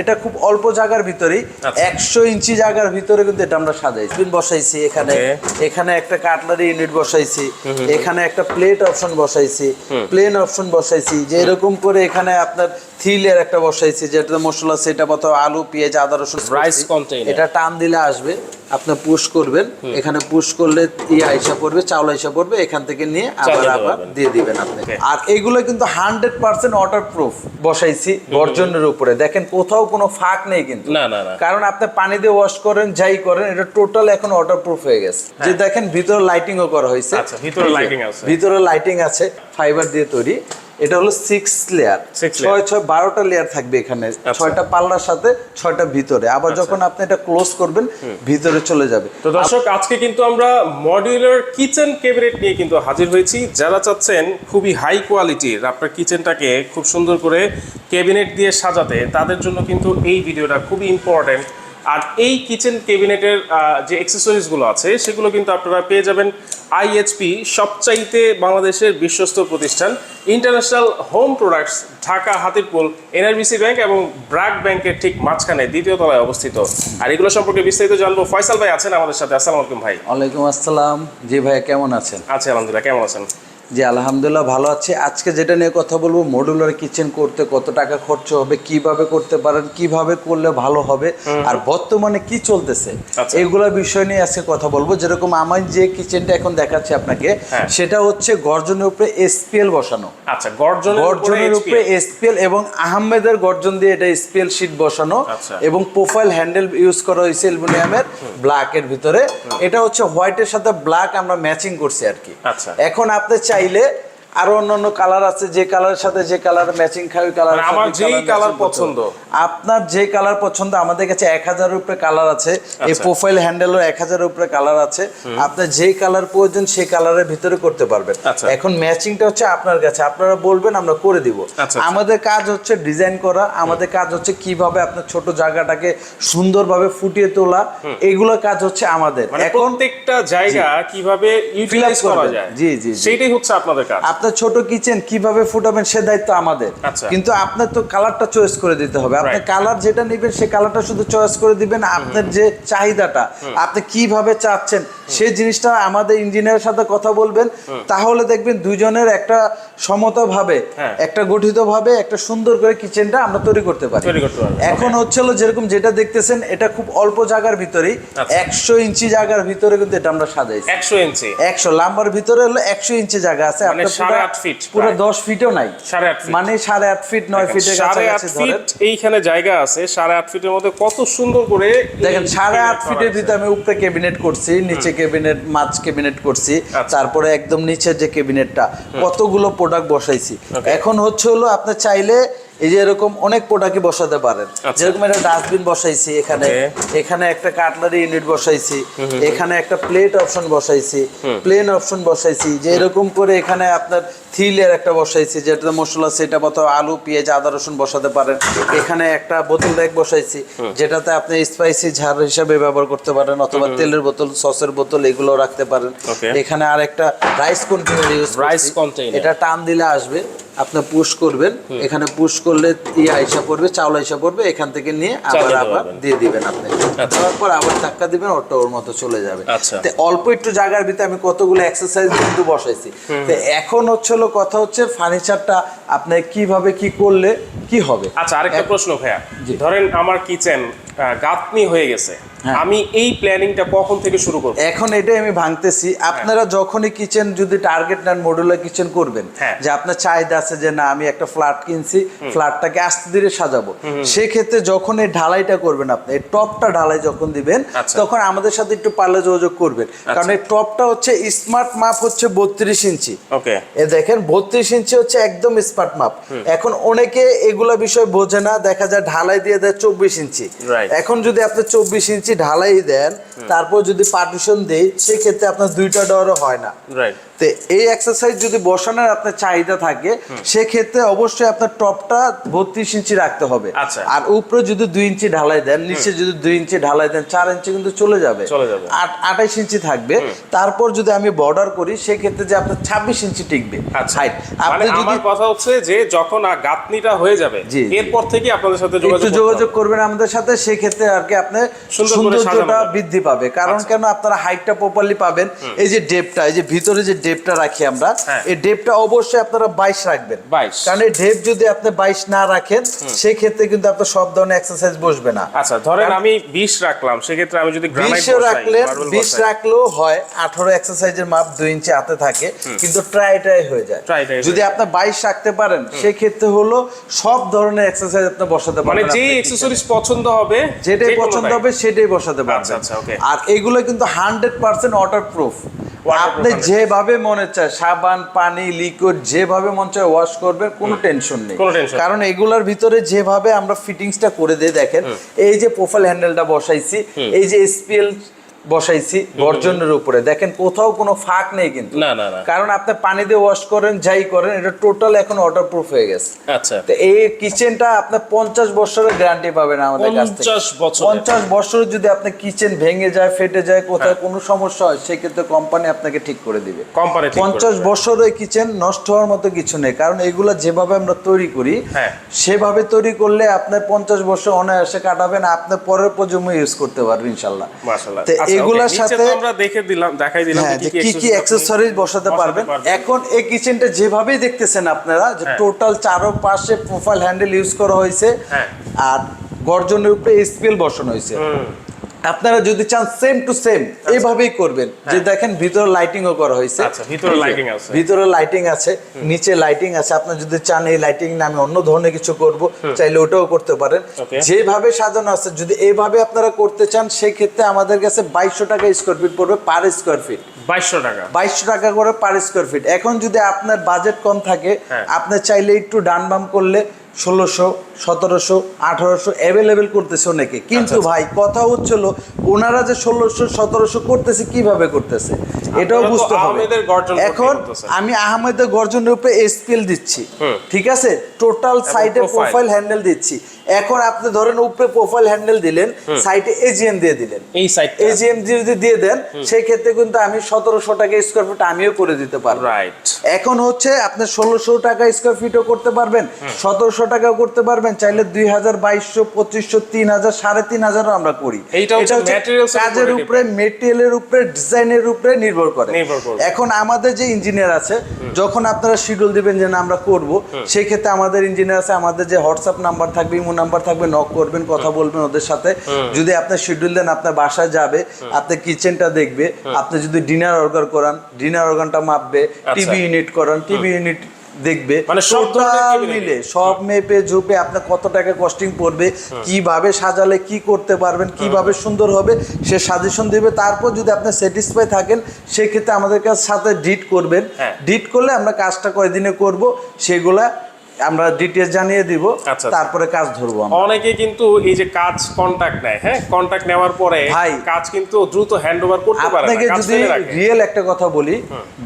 এটা খুব অল্প জায়গার ভিতরেই আচ্ছা। একশো ইঞ্চি জায়গার ভিতরে কিন্তু এটা আমরা সাজাই। স্পিন বসাইছি এখানে। এখানে একটা কাটলারি ইউনিট বসাইছি। এখানে একটা প্লেট অপশন বসাইছি। প্লেন অপশন বসাইছি। যে এরকম করে এখানে আপনার একটা বসাইছি যেটা মশলা সেটা মতো আলু পেঁয়াজ আদা রসুন করছি। এটা টান দিলে আসবে। আপনি পুশ করবেন। এখানে পুশ করলে ইয়ে আইসা পড়বে চাউল আইসা পড়বে এখান থেকে নিয়ে আবার আবার দিয়ে দিবেন আপনি। আর এগুলো কিন্তু হান্ড্রেড পার্সেন্ট ওয়াটার প্রুফ বসাইছি গর্জনের উপরে। দেখেন কোথাও কোনো ফাঁক নেই কিন্তু। না না না। কারণ আপনি পানি দিয়ে ওয়াশ করেন যাই করেন এটা টোটাল এখন ওয়াটার প্রুফ হয়ে গেছে। যে দেখেন ভিতরে লাইটিংও করা হয়েছে। হ্যাঁ। আচ্ছা, ভিতরে লাইটিং আছে। ভিতরে লাইটিং আছে ফাইবার দিয়ে তৈরি। এটা হলো সিক্স লেয়ার। ছয় ছয় বারোটা লেয়ার থাকবে এখানে। আচ্ছা। ছয়টা পাল্লার সাথে ছয়টা ভিতরে। আবার যখন আপনি এটা ক্লোজ করবেন ভিতরে চলে যাবে। তো দর্শক আজকে কিন্তু আমরা মডিউলার কিচেন ক্যাবিনেট নিয়ে কিন্তু হাজির হয়েছি। যারা চাচ্ছেন খুবই হাই কোয়ালিটির আপনার কিচেনটাকে খুব সুন্দর করে ক্যাবিনেট দিয়ে সাজাতে তাদের জন্য কিন্তু এই ভিডিওটা খুবই ইম্পর্টেন্ট আর এই কিচেন ক্যাবিনেটের যে অ্যাক্সেসরিজগুলো আছে সেগুলো কিন্তু আপনারা পেয়ে যাবেন আইএইচপি সবচাইতে বাংলাদেশের বিশ্বস্ত প্রতিষ্ঠান international home products Dhaka Hatirpool NRBC bank এবং ব্র্যাক ব্যাংকের ঠিক মাঝখানে দ্বিতীয় তলায় অবস্থিত। আর এগুলো সম্পর্কে বিস্তারিত জানব। ফয়সাল ভাই আছেন আমাদের সাথে। আসসালামু আলাইকুম ভাই। ওয়ালাইকুম আসসালাম। জি ভাইয়া কেমন আছেন? আছি আলহামদুলিল্লাহ। কেমন আছেন? জি আলহামদুলিল্লাহ ভালো আছি আজকে যেটা নিয়ে কথা বলব মডুলার কিচেন করতে কত টাকা খরচ হবে কীভাবে করতে পারেন কীভাবে করলে ভালো হবে আর বর্তমানে কি চলতেছে আচ্ছা। বিষয় নিয়ে আজকে কথা বলব যেরকম আমার যে কিচেনটা এখন দেখাচ্ছি আপনাকে হ্যাঁ। সেটা হচ্ছে গর্জনের উপরে এসপিএল বসানো আচ্ছা গর্জনের গর্জনের উপরে এসপিএল এবং আহমেদের গর্জন দিয়ে এটা এসপিএল শীট বসানো আচ্ছা। এবং প্রোফাইল হ্যান্ডেল ইউজ করা হয়েছে অ্যালুমিনিয়ামের ব্ল্যাকের ভিতরে এটা হচ্ছে হোয়াইটের সাথে ব্ল্যাক আমরা ম্যাচিং করছি আর কি আচ্ছা। এখন আপনি চাইলে আরও অন্যান্য কালার আছে যে কালারের সাথে যে কালার ম্যাচিং খাই কালার মানে আমার যেই colour পছন্দ। আপনার যে কালার পছন্দ আমাদের কাছে এক হাজারের উপরে কালার আছে। এই আচ্ছা। প্রোফাইল হ্যান্ডেলও এক হাজারের উপরে কালার আছে। আপনার যেই কালার প্রয়োজন সেই কালারের ভিতরে করতে পারবেন। আচ্ছা। এখন ম্যাচিংটা হচ্ছে আপনার কাছে। আপনারা বলবেন আমরা করে দিব। আচ্ছা। আমাদের কাজ হচ্ছে ডিজাইন করা। আমাদের কাজ হচ্ছে কীভাবে আপনার ছোট জায়গাটাকে সুন্দরভাবে ফুটিয়ে তোলা। এইগুলো কাজ হচ্ছে আমাদের। মানে এখন প্রত্যেকটা জায়গা কীভাবে ইউটিলাইজ করা যায়। জি, জি। সেটাই হচ্ছে আপনাদের কাজ। আপনার ছোট কিচেন কীভাবে ফুটাবেন সে দায়িত্ব আমাদের। আচ্ছা। কিন্তু আপনার তো কালারটা চয়েস করে দিতে হবে। আপনি কালার যেটা নেবেন সে কালারটা শুধু চয়েস করে দিবেন। আপনার যে চাহিদাটা আপনি কীভাবে চাচ্ছেন সেই জিনিসটা আমাদের ইঞ্জিনিয়ারের সাথে কথা বলবেন। তাহলে দেখবেন দুইজনের একটা সমতা ভাবে হ্যাঁ। একটা গঠিত ভাবে একটা সুন্দর করে কিচেনটা আমরা তৈরি করতে পারি। এখন হচ্ছে হলো যেরকম যেটা দেখতেছেন এটা খুব অল্প জায়গার ভিতরেই আচ্ছা। একশো ইঞ্চি জায়গার ভিতরে কিন্তু এটা আমরা সাজাইছি। একশো ইঞ্চি। একশো লাম্বার ভিতরে হলো একশো ইঞ্চি জায়গা আছে। মানে আপনার সাড়ে পুরা- আট feet পুরো দশ ফিটও নাই। সাড়ে আট ফিট মানে সাড়ে আট ফিট নয় ফিটের সাড়ে আট ফিট এইখানে জায়গা আছে সাড়ে আট ফিটের মধ্যে কত সুন্দর করে দেখেন সাড়ে আট ফিটের ভিতরে আমি উপরে ক্যাবিনেট করছি নিচে ক্যাবিনেট মাছ ক্যাবিনেট করছি আচ্ছা। তারপরে একদম নিচের যে ক্যাবিনেটটা কতগুলো প্রোডাক্ট বসাইছি। এখন হচ্ছে হলো আপনি চাইলে এই যে এরকম অনেক প্রোডাক্টই বসাতে পারেন। আচ্ছা। যেরকম একটা ডাস্টবিন বসাইছি এখানে এখানে একটা কাটলারি ইউনিট বসাইছি এখানে একটা প্লেট অপশন বসাইছি প্লেন অপশন বসাইছি যে এরকম করে এখানে আপনার থ্রি লেয়ার একটা বসাইছি যেটা মশলা সেটা মতো আলু পেঁয়াজ আদা রসুন বসাতে পারেন। এখানে একটা বোতল র্যাক বসাইছি যেটাতে আপনি স্পাইসি ঝাল হিসাবে ব্যবহার করতে পারেন অথবা তেলের বোতল সসের বোতল এগুলো রাখতে পারেন। এখানে আর একটা rice container use Rice container। এটা টান দিলে আসবে। আপনি পুশ করবেন এখানে পুশ করলে ইয়ে আইসা পড়বে চাউল আইসা পড়বে এখান থেকে নিয়ে আবার আবার দিয়ে দিবেন আপনি। আচ্ছা। দেওয়ার পর আবার ধাক্কা দিবেন ওটা ওর মতো চলে যাবে। আচ্ছা। অল্প একটু জায়গার ভিতরে আমি কতগুলো এক্সারসাইজ কিন্তু বসাইছি। তো এখন হচ্ছে হলো কথা হচ্ছে ফার্নিচারটা আপনি কীভাবে কি করলে কি হবে? আচ্ছা আরেকটা প্রশ্ন ভাইয়া। ধরেন আমার কিচেন গাতনি হয়ে গেছে। হ্যাঁ। আমি এই প্ল্যানিংটা কখন থেকে শুরু করব? এখন এটাই আমি ভাঙতেছি। আপনারা যখনই কিচেন যদি টার্গেট নেন মডুলার কিচেন করবেন হ্যাঁ। যে আপনার চাহিদা আছে যে না আমি একটা ফ্ল্যাট কিনছি ফ্ল্যাটটাকে আস্তে ধীরে সাজাবো। সেক্ষেত্রে যখন এই ঢালাইটা করবেন আপনি এই টপটা ঢালাই যখন দিবেন আচ্ছা। তখন আমাদের সাথে একটু পারলে যোগাযোগ করবেন। কারণ এই টপটা হচ্ছে স্মার্ট মাপ হচ্ছে বত্রিশ ইঞ্চি। ওকে। এ দেখেন বত্রিশ ইঞ্চি হচ্ছে একদম স্মার্ট মাপ এখন অনেকে এগুলা বিষয় বোঝে না দেখা যায় ঢালাই দিয়ে দেয় চব্বিশ ইঞ্চি. এখন যদি আপনি চব্বিশ ইঞ্চি ঢালাই দেন তারপর যদি পার্টিশন দেই সেক্ষেত্রে আপনার দুইটা ডরও হয় না। তো এই এক্সারসাইজ যদি বসানোর আপনার চাহিদা থাকে সেক্ষেত্রে অবশ্যই আপনার টপটা বত্রিশ ইঞ্চি রাখতে হবে। আচ্ছা। আর উপরে যদি দুই ইঞ্চি ঢালাই দেন নিচে যদি দুই ইঞ্চি ঢালাই দেন চার ইঞ্চি কিন্তু চলে যাবে। আঠাইশ ইঞ্চি থাকবে। তারপর যদি আমি বর্ডার করি সেক্ষেত্রে যে আপনার ছাব্বিশ ইঞ্চি টিকবে। আচ্ছা। হাইট মানে আপনি যদি কথা হচ্ছে যে যখন গাঁথনিটা হয়ে যাবে। এরপর থেকে আপনাদের সাথে যোগাযোগ যোগাযোগ করবেন আমাদের সাথে সেক্ষেত্রে আর কি আপনি সুন্দর করে সাজানো। সৌন্দর্যটা বৃদ্ধি পাবে। কারণ কেন আপনারা হাইটটা প্রপারলি পাবেন এই যে ডেপটা এই যে ভিতরে যে ডেপটা রাখি আমরা হ্যাঁ। এই ডেপটা অবশ্যই আপনারা বাইশ রাখবেন। কারণ এই ডেপ যদি আপনি বাইশ না রাখেন সেক্ষেত্রে কিন্তু আপনার সব ধরনের এক্সারসাইজ বসবে না। আচ্ছা ধরেন আমি বিশ রাখলাম সেক্ষেত্রে আমি যদি গ্রানাইট বিশে রাখলেন বিশ রাখলেও হয় আঠারো এক্সারসাইজের মাপ দুই ইঞ্চি হাতে থাকে কিন্তু ট্রাই ট্রাই হয়ে যায়। যদি আপনি বাইশ রাখতে পারেন সেক্ষেত্রে হলো সব ধরনের এক্সারসাইজ আপনি বসাতে মানে যেই আপনার অ্যাকসেসরিজ পছন্দ হবে যেটাই পছন্দ হবে সেটাই বসাতে পারবেন। আচ্ছা, আচ্ছা. আর এগুলো কিন্তু হান্ড্রেড পার্সেন্ট ওয়াটার প্রুফ আপনি যেভাবে মনে চায় সাবান পানি লিকুইড যেভাবে মন চায় ওয়াশ করবে কোনো টেনশন নেই। কারণ এগুলার ভিতরে যেভাবে আমরা ফিটিংসটা করে দিয়ে দেখেন এই যে প্রোফাইল হ্যান্ডেলটা বসাইছি এই যে এসপিএল বসাইছি গর্জনের উপরে। দেখেন কোথাও কোনো ফাঁক নেই কিন্তু। না না না। কারণ আপনি পানি দিয়ে ওয়াশ করেন যাই করেন এটা টোটাল এখন ওয়াটার প্রুফ হয়ে গেছে। আচ্ছা। তো এই কিচেনটা আপনার পঞ্চাশ বছরের গ্যারান্টি পাবেন আমাদের কাছ থেকে। 50 বছরের। পঞ্চাশ বছরের যদি আপনার কিচেন ভেঙে যায় ফেটে যায় কোথায় কোনো সমস্যা হয় সেক্ষেত্রে কোম্পানি আপনাকে ঠিক করে দিবে। কোম্পানি পঞ্চাশ। বছরের কিচেন নষ্ট হওয়ার মতো কিছু নেই। কারণ এগুলা যেভাবে আমরা তৈরি করি হ্যাঁ। সেভাবে তৈরি করলে আপনার পঞ্চাশ বছর অনায়াসে কাটাবেন আপনার পরের প্রজন্ম ইউজ করতে পারবেন ইনশাল্লাহ। আচ্ছা, এগুলার সাথে আমরা দেখে দিলাম দেখাই দিলাম হ্যাঁ কি কি অ্যাকসেসরিজ বসাতে পারবেন এখন এই কিচেনটা যেভাবেই দেখতেছেন আপনারা যে। টোটাল চারো পাশে প্রোফাইল হ্যান্ডেল ইউজ করা হয়েছে হ্যাঁ। আর গর্জনের উপরে স্পিল বসানো হয়েছে আপনারা যদি চান সেম টু সেম এইভাবেই করবেন। যে দেখেন ভিতরে লাইটিংও করা হয়েছে। আচ্ছা, ভিতরে লাইটিং আছে। ভিতরে লাইটিং আছে নিচে লাইটিং আছে। আপনি যদি চান এই লাইটিং না আমি অন্য ধরনের কিছু করব চাইলে ওটাও করতে পারেন। যেভাবে সাজানো আছে যদি এইভাবে আপনারা করতে চান সেই ক্ষেত্রে আমাদের কাছে বাইশশো টাকা স্কোয়ার ফিট পড়বে পার স্কোয়ার ফিট বাইশশো টাকা। বাইশশো টাকা করে পার স্কোয়ার ফিট এখন যদি আপনার বাজেট কম থাকে হ্যাঁ। আপনি চাইলে একটু ডান বাম করলে ষোলোশো সতেরোশো আঠারোশো অ্যাভেলেবেল করতেছে অনেকে। কিন্তু আচ্ছা। ভাই কথা হচ্ছিল ওনারা যে ষোলোশো সতেরোশো করতেছে কীভাবে করতেছে? এটাও বুঝতে হবে। এখন আমি আহমেদের গর্জনের উপরে এসপিএল দিচ্ছি। ঠিক আছে? টোটাল সাইটে প্রোফাইল হ্যান্ডেল দিচ্ছি। এখন আপনি ধরেন উপরে প্রোফাইল হ্যান্ডেল দিলেন সাইডে এজিএম দিয়ে দিলেন। এই সাইড এজিএম যদি দিয়ে দেন সেই ক্ষেত্রে কিন্তু আমি সতেরোশো টাকা স্কোয়ার ফিট আমিও করে দিতে পারব। রাইট এখন হচ্ছে আপনি ষোলোশো টাকা স্কোয়ার ফিটও করতে পারবেন সতেরোশো টাকাও করতে পারবেন চাইলে দুই হাজার বাইশশো পঁচিশশো তিন হাজার সাড়ে তিন হাজারও আমরা করি। হচ্ছে কাজের উপরে মেটেরিয়ালের উপরে ডিজাইনের উপরে নির্ভর করে। এখন আমাদের যে ইঞ্জিনিয়ার আছে যখন আপনারা শিডিউল দিবেন যে না আমরা করব সেই ক্ষেত্রে আমাদের ইঞ্জিনিয়ার আছে আমাদের যে হোয়াটসঅ্যাপ নাম্বার থাকবে ইমো নাম্বার থাকবে নক করবেন কথা বলবেন ওদের সাথে। যদি আপনার শিডিউল দেন আপনার বাসায় যাবে আপনি কিচেনটা দেখবে আপনি যদি ডিনার অর্ডার করান ডিনার অর্গানটা মাপবে টিভি ইউনিট করান টিভি ইউনিট দেখবে মানে টোটাল মিলে সব মেপে ঝুপে আপনার কত টাকা কস্টিং পড়বে কীভাবে সাজালে কি করতে পারবেন কীভাবে সুন্দর হবে সে সাজেশন দেবে। তারপর যদি আপনি স্যাটিসফাই থাকেন সেক্ষেত্রে আমাদের কাছে সাথে ডিট করবেন। হ্যাঁ। ডিট করলে আমরা কাজটা কয়দিনে করব সেগুলা আমরা ডিটেলস জানিয়ে দিব আচ্ছা। তারপরে কাজ ধরবো অনেকে কিন্তু এই যে কাজ কন্টাক্ট নেয় হ্যাঁ কন্টাক্ট নেওয়ার পরে ভাই, কাজ কিন্তু দ্রুত হ্যান্ড ওভার করতে পারে আপনাকে যদি রিয়েল একটা কথা বলি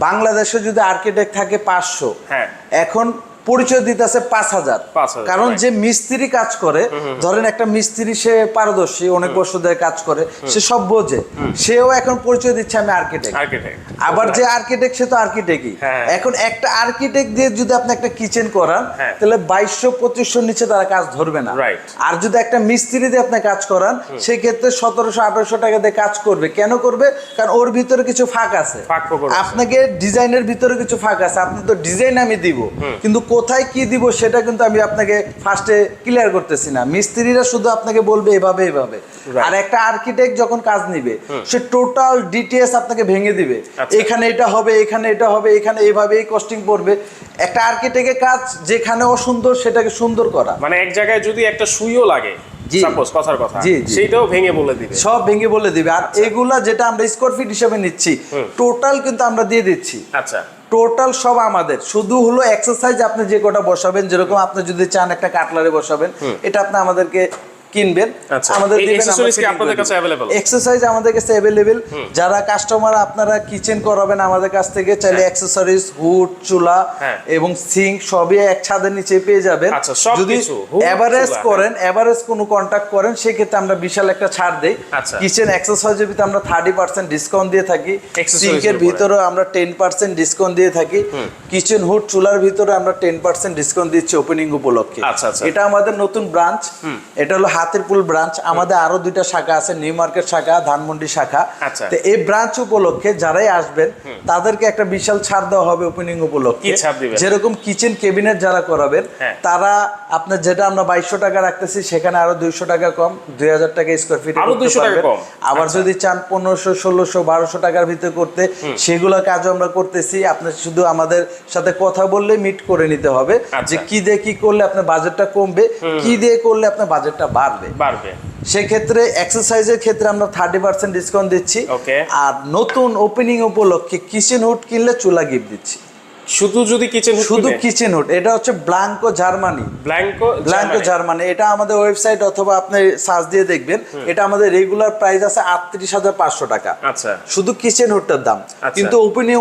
বাংলাদেশে যদি আর্কিটেক্ট থাকে পাঁচশো হ্যাঁ। এখন পরিচয় দিতেছে পাঁচ হাজার। কারণ যে মিস্ত্রি কাজ করে ধরেন একটা মিস্ত্রি সে পারদর্শী অনেক বছর ধরে কাজ করে সে সব বোঝে। সেও এখন পরিচয় দিচ্ছে আমি আর্কিটেক্ট আবার যে আর্কিটেক্ট সে তো আর্কিটেক্টই হ্যাঁ। এখন একটা আর্কিটেক্ট দিয়ে যদি আপনি একটা কিচেন করান হ্যাঁ। তাহলে বাইশশো পঁচিশশোর নিচে তারা কাজ ধরবে না। আর যদি একটা মিস্ত্রি দিয়ে আপনি কাজ করান সেই ক্ষেত্রে সতেরোশো আঠারোশো টাকা দিয়ে কাজ করবে। কেন করবে? কারণ ওর ভিতরে কিছু ফাঁক আছে। আপনাকে ডিজাইনের ভিতরে কিছু ফাঁক আছে। আপনি তো ডিজাইন আমি দিব। কিন্তু কোথায় কি দিব সেটা কিন্তু আমি আপনাকে ফার্স্টে ক্লিয়ার করতেছি না। মিস্ত্রিরা শুধু আপনাকে বলবে এভাবে এভাবে। আর একটা আর্কিটেক্ট যখন কাজ নিবে সে টোটাল ডিটেলস আপনাকে ভেঙে দিবে। আচ্ছা। এখানে এটা হবে এখানে এটা হবে এখানে এভাবেই কস্টিং পড়বে। একটা আর্কিটেক্টের কাজ যেখানে অসুন্দর সেটাকে সুন্দর করা। মানে এক জায়গায় যদি একটা সুইও লাগে। সাপোজ কথার কথা। জি, জি। ভেঙে বলে দিবে। সব ভেঙে বলে দিবে। আর এগুলা যেটা আমরা স্কোয়ার ফিট হিসেবে নিচ্ছি টোটাল কিন্তু আমরা দিয়ে দিচ্ছি। আচ্ছা। টোটাল সব আমাদের। শুধু হলো এক্সারসাইজ আপনি যে কটা বসাবেন যেরকম আপনি যদি চান একটা কাটলারে বসাবেন এটা আপনি আমাদেরকে আচ্ছা। আপনাদের কাছে available? এক্সারসাইজ আমাদের কাছে যারা কাস্টমার আপনারা কিচেন করাবেন আমাদের কাছ থেকে চাইলে অ্যাক্সেসরিজ হুড চুলা হ্যাঁ। এবং সিঙ্ক সবই এক ছাদের নিচে পেয়ে যাবেন। আচ্ছা, যদি এভারেজ করেন এভারেজ কোনো কন্ট্যাক্ট করেন সেক্ষেত্রে আমরা বিশাল একটা ছাড় দেই। আচ্ছা। কিচেন অ্যাক্সেসরিজের ভিতরে আমরা থার্টি পার্সেন্ট ডিসকাউন্ট দিয়ে থাকি। সিঙ্কের ভিতরে আমরা টেন পার্সেন্ট ডিসকাউন্ট দিয়ে থাকি। কিচেন হুড চুলার ভিতরে আমরা টেন পার্সেন্ট ডিসকাউন্ট দিচ্ছি ওপেনিং উপলক্ষে। আচ্ছা, আচ্ছা। এটা আমাদের নতুন ব্রাঞ্চ এটা হলো হাতিরপুল ব্রাঞ্চ আমাদের আরও দুইটা শাখা আছে নিউ মার্কেট শাখা ধানমন্ডি শাখা। আচ্ছা। তো এই ব্রাঞ্চ উপলক্ষে যারাই আসবেন তাদেরকে একটা বিশাল ছাড় দেওয়া হবে ওপেনিং উপলক্ষে? যেরকম কিচেন কেবিনেট যারা করাবেন হ্যাঁ। তারা আপনার যেটা আমরা বাইশশো টাকা রাখতেছি সেখানে আরও দুইশো টাকা কম দুই হাজার টাকা স্কোয়ার ফিট আরও 200 টাকা কম? আবার যদি চান পনেরোশো ষোলোশো বারোশো টাকার ভিতরে করতে সেগুলো কাজও আমরা করতেছি। আপনার শুধু আমাদের সাথে কথা বললে মিট করে নিতে হবে। আচ্ছা। যে কি দিয়ে কি করলে আপনার বাজেটটা কমবে কি দিয়ে করলে আপনার বাজেটটা বাড়বে। বাড়বে। বাড়বে। সেক্ষেত্রে এক্সারসাইজের ক্ষেত্রে আমরা থার্টি পার্সেন্ট ডিসকাউন্ট দিচ্ছি. আর নতুন ওপেনিং উপলক্ষে কিচেন হুড কিনলে চুলা গিফট দিচ্ছি। শুধু যদি কিচেন শুধু কিচেন হুড এটা হচ্ছে Blanco Germany Blanco Blanco Germany এটা আমাদের ওয়েবসাইট অথবা আপনি সার্চ দিয়ে দেখবেন। এটা আমাদের রেগুলার প্রাইস আছে আটত্রিশ হাজার পাঁচশো টাকা। আচ্ছা। শুধু কিচেন হুডটার দাম। আচ্ছা। কিন্তু ওপেনিং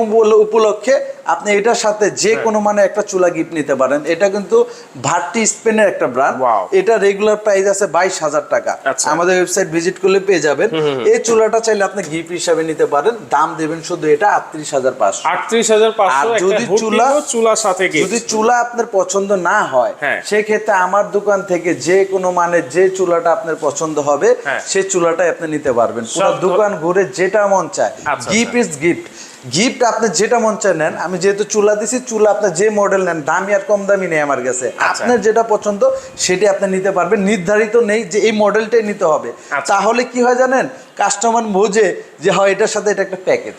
উপলক্ষে আপনি এটার সাথে যে। কোনো মানে একটা চুলা গিফট নিতে পারেন। এটা কিন্তু ভার্টি স্পেনের একটা ব্র্যান্ড এটা রেগুলার প্রাইস আছে বাইশ হাজার টাকা। আচ্ছা। আমাদের ওয়েবসাইট ভিজিট করলে পেয়ে যাবেন। এই চুলাটা চাইলে আপনি গিফট হিসাবে নিতে পারেন। দাম দেবেন শুধু এটা আটত্রিশ হাজার পাঁচশো। আটত্রিশ হাজার পাঁচশো যদি চুলা- চুলার সাথে যদি চুলা আপনার পছন্দ না হয় হ্যাঁ। সেক্ষেত্রে আমার দোকান থেকে যে কোনো মানে যে চুলাটা আপনার পছন্দ হবে হ্যাঁ। সেই চুলাটাই আপনি নিতে পারবেন। পুরো দোকান ঘুরে যেটা মন চায় গিফট ইজ গিফট গিফট আপনি যেটা মন চায় নেন আমি যেহেতু চুলা দিছি চুলা আপনি যে মডেল নেন দামি আর কম দামি নেই আমার কাছে আচ্ছা। আপনার যেটা পছন্দ সেটি আপনি নিতে পারবেন নির্ধারিত নেই যে এই মডেলটাই নিতে হবে আচ্ছা। তাহলে কি হয় জানেন কাস্টমার বোঝে যে হয় এটার সাথে এটা একটা প্যাকেজ.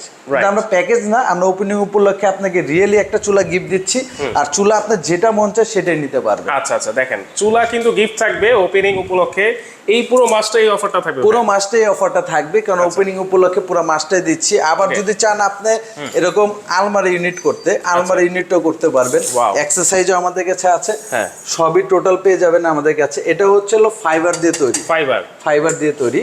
আমরা প্যাকেজ না আমরা ওপেনিং উপলক্ষে আপনাকে রিয়েলি একটা চুলা গিফট দিচ্ছি। আর চুলা আপনার যেটা মন চায় সেটাই নিতে পারবে আচ্ছা আচ্ছা দেখেন চুলা কিন্তু গিফট থাকবে ওপেনিং উপলক্ষে। এই পুরো মাসটা এই অফারটা থাকবে। পুরো মাসটাই অফারটা থাকবে কারণ ওপেনিং উপলক্ষে পুরো মাসটাই দিচ্ছি। আবার আচ্ছা। যদি চান আপনি এরকম আলমারি ইউনিট করতে আলমারি ইউনিটও করতে পারবেন. এক্সারসাইজও আমাদের কাছে আছে। হ্যাঁ। সবই টোটাল পেয়ে যাবেন আমাদের কাছে। এটা হচ্ছে হলো ফাইবার দিয়ে তৈরি। ফাইবার ফাইবার দিয়ে তৈরি।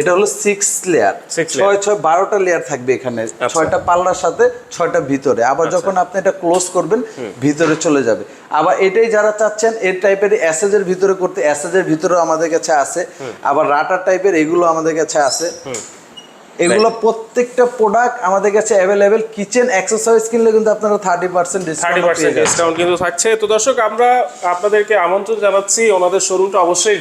এটা হলো সিক্স লেয়ার. ছয় ছয় বারোটা লেয়ার থাকবে এখানে। আচ্ছা। ছয়টা পাল্লার সাথে ছয়টা ভিতরে। আবার যখন আপনি এটা ক্লোজ করবেন ভিতরে চলে যাবে। আবার এটাই যারা চাচ্ছেন এই টাইপের অ্যাসেজের ভিতরে করতে অ্যাসেজের ভিতরেও আমাদের কাছে আছে। আবার রাটার টাইপের এগুলো আমাদের কাছে আছে। এগুলো প্রত্যেকটা প্রোডাক্ট আমাদের কাছে অ্যাভেলেবেল কিচেন অ্যাক্সেসরিজ কিনলে কিন্তু আপনারা thirty percent thirty discount percent discount কিন্তু থাকছে। তো দর্শক আমরা আপনাদেরকে আমন্ত্রণ জানাচ্ছি। ওনাদের শোরুমটা অবশ্যই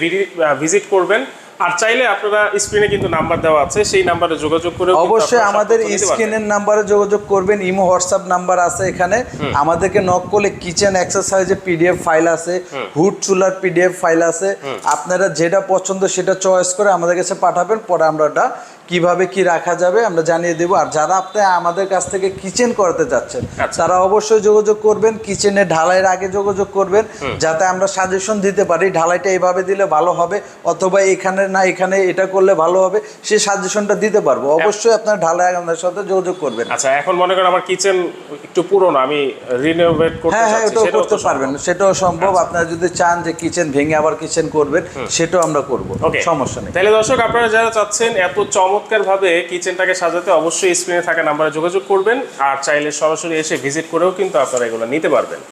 ভিজিট করবেন। আর চাইলে আপনারা স্ক্রিনে কিন্তু নাম্বার দেওয়া আছে সেই নাম্বারে যোগাযোগ করে অবশ্যই আমাদের স্ক্রিনের নাম্বারে যোগাযোগ করবেন ইমো হোয়াটসঅ্যাপ নাম্বার আছে এখানে। আমাদেরকে নক করলে কিচেন এক্সারসাইজের পিডিএফ ফাইল আছে হুড চুলার পিডিএফ ফাইল আছে। আপনারা যেটা পছন্দ সেটা চয়েস করে আমাদের কাছে পাঠাবেন পরে আমরা ওটা কীভাবে কি রাখা যাবে আমরা জানিয়ে দেবো। আর যারা আপনি আমাদের কাছ থেকে কিচেন করতে চাচ্ছেন আচ্ছা। তারা অবশ্যই যোগাযোগ করবেন কিচেনে ঢালাইয়ের আগে যোগাযোগ করবেন যাতে আমরা সাজেশন দিতে পারি ঢালাইটা এইভাবে দিলে ভালো হবে অথবা এখানে না এখানে এটা করলে ভালো হবে সে সাজেশনটা দিতে পারব। অবশ্যই আপনার ঢালাই আমাদের সাথে যোগাযোগ করবেন। আচ্ছা এখন মনে করেন আমার কিচেন একটু পুরনো আমি রিনোভেট করতে হ্যাঁ হ্যাঁ ওটাও করতে পারবেন। সেটাও সম্ভব। আপনারা যদি চান যে কিচেন ভেঙে আবার কিচেন করবেন সেটাও আমরা করব সমস্যা নেই। তাহলে দর্শক আপনারা যারা চাচ্ছেন এত চমৎকার ভাবে কিচেনটাকে সাজাতে অবশ্যই স্ক্রিনে থাকা নাম্বারে যোগাযোগ করবেন। আর চাইলে সরাসরি এসে ভিজিট করেও কিন্তু আপনারা এগুলো নিতে পারবেন।